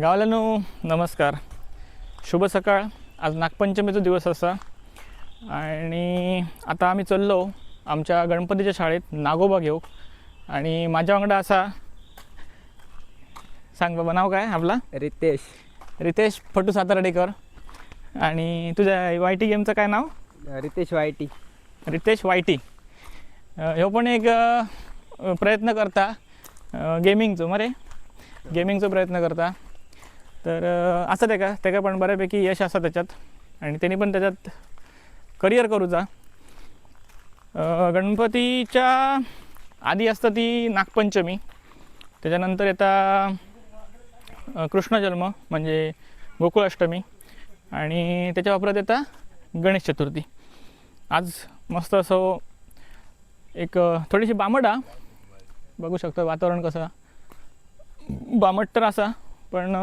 गावाल्यानो नमस्कार. शुभ सकाळ. आज नागपंचमीचा दिवस असा. आणि आता आम्ही चाललो आमच्या गणपतीच्या शाळेत नागोबा घेऊ आणि माझ्या वांगडा असा. सांग बाबा नाव काय आपला? रितेश. रितेश फटू सातारडेकर. आणि तुझ्या वाय टी गेमचं काय नाव? रितेश वायटी रितेश वायटी ह्यो पण एक प्रयत्न करता गेमिंगचो मरे. गेमिंगचो प्रयत्न करता. तर असं ते का तेका पण बऱ्यापैकी यश असं त्याच्यात. आणि त्यांनी पण त्याच्यात करिअर करूचा गणपतीच्या आधी असतं ती नागपंचमी. त्याच्यानंतर येता कृष्णजन्म म्हणजे गोकुळाष्टमी. आणि त्याच्या वापरात येता गणेश चतुर्थी. आज मस्त असं एक थोडीशी बामट बघू शकतो वातावरण कसं. बामट तर असा पण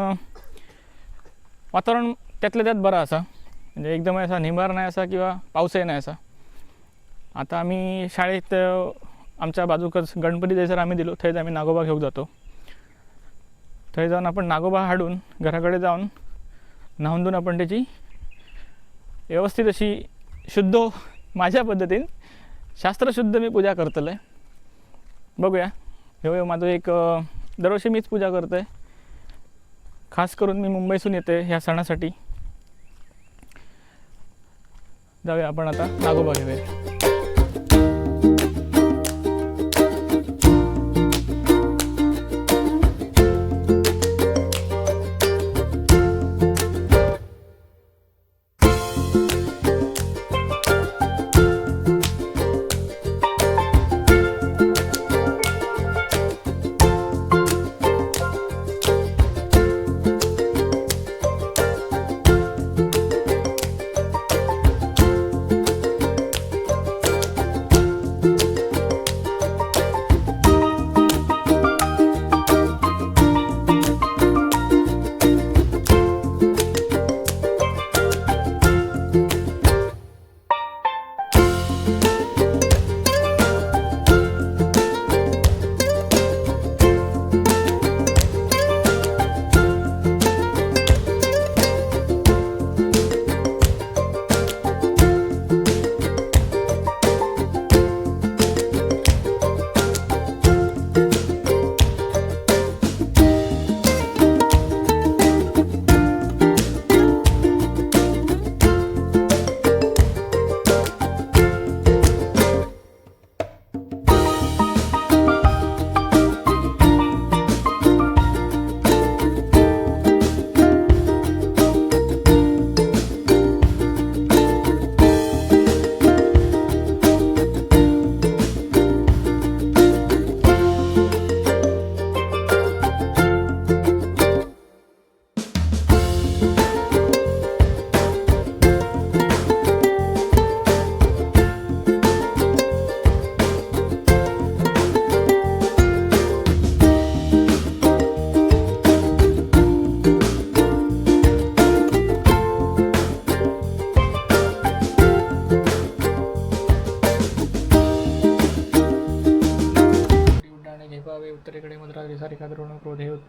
वातावरण त्यातल्या त्यात बरं असा. म्हणजे एकदम असा निंबार नाही असा किंवा पावसही नाही असा. आता आम्ही शाळेत आमच्या बाजूकच गणपती जयसर आम्ही दिलो. थंयच आम्ही नागोबा घेऊन जातो. थंय जाऊन आपण नागोबा हाडून घराकडे जाऊन न्हावून धुवून आपण त्याची व्यवस्थित अशी शुद्ध माझ्या पद्धतीन शास्त्रशुद्ध मी पूजा करतलं आहे बघूया. ह्यो माझं एक दरवर्षी मीच पूजा करतो आहे खास करून मी मुंबईसून येते ह्या सणासाठी. जाऊया आपण आता नागोबा घेऊया. Música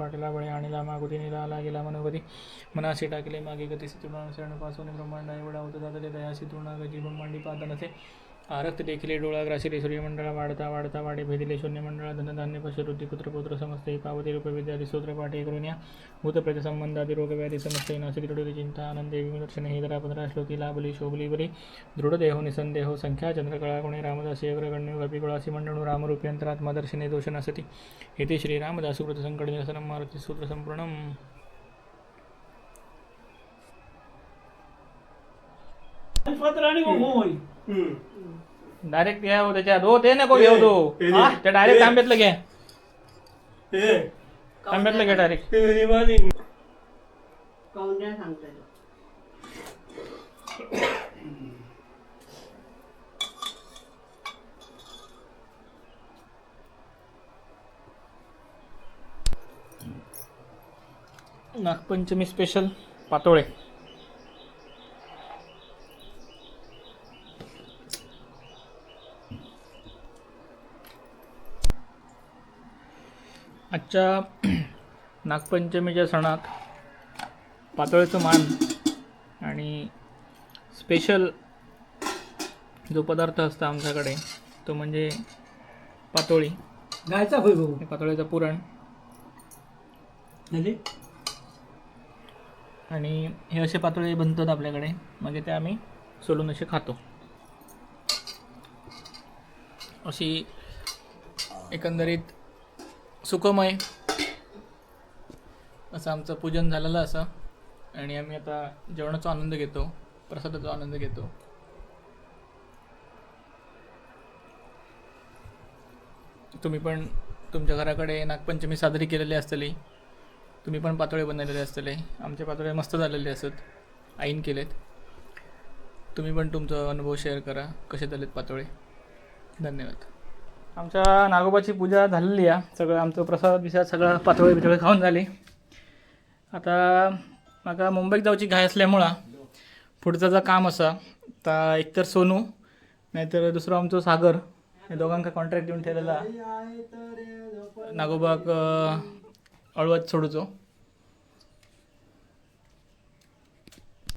क्रोधे बळे आणला मागुती निला आला गेला मनोगती मनाशी टाकले मागे गती तृणानुसरणपासून ब्रह्मांड एवढा होत जातले दयासी तृणा गजी ब्रह्मांडी पादनसे आरक्त देखिले डोळा ग्रासिले सूर्यमंडळा वाढता वाढता वाढे. भेदिले शून्य मंडळा धनधान्य पशुवृत्ती पुत्रपुत्र समस्ते पावती रूप विद्यादी सूत्र पाठे करून या भूतप्रेत संबंधादी रोग व्याधी समस्ते नासिक दृढ चिंता आनंदे विमर्शने हे दरा पंधरा श्लोकी लाभली शोभली बरी. दृढदेहो निसंदेहो संख्या चंद्रकळा गुणे रामदासी अग्रगण्य कपिकुळासी मंडणू रामरूपी अंतरात्मदर्शने दोषनासती. इति श्रीरामदासुकृत संकट निरसनं मारुती सूत्र संपूर्णम. डायरेक्ट घ्या हो त्याच्यात हो ते नको घेऊ तो. हा, ते डायरेक्ट तांब्यातलं घ्या तांब्यातलं घ्या डायरेक्ट कौंड्या सांगतोय नागपंचमी स्पेशल पातोळे. आजच्या नागपंचमीच्या सणात पातोळ्याचं मान आणि स्पेशल जो पदार्थ असतो आमच्याकडे तो म्हणजे पातोळी. गायचा होय भाऊ पातोळ्याचं पुरण. म्हणजे? आणि हे असे पातोळे बनतात आपल्याकडे मग ते आम्ही सोलून असे खातो. अशी एकंदरीत सुखमय. असं आमचं पूजन झालेलं असं. आणि आम्ही आता जेवणाचा आनंद घेतो प्रसादाचा आनंद घेतो. तुम्ही पण तुमच्या घराकडे नागपंचमी साजरी केलेली असतली. तुम्ही पण पातोळे बनवलेले असतले. आमचे पातोळे मस्त झालेले असत. आईन केलेत. तुम्ही पण तुमचा अनुभव शेअर करा. कसे झालेत पातोळे? धन्यवाद. आमच्या नागोबाची पूजा झालेली आहे. सगळं आमचं प्रसाद बिसाद सगळं पातोळे बितोळे खाऊन झाले. आता म्हाका मुंबईत जावची घाय असल्यामुळं पुढचं जर काम असा तर एकतर सोनू नाहीतर दुसरो आमचो सागर हे दोघांका कॉन्ट्रॅक्ट देऊन ठेवलेला. नागोबाक अळवत सोडूचो.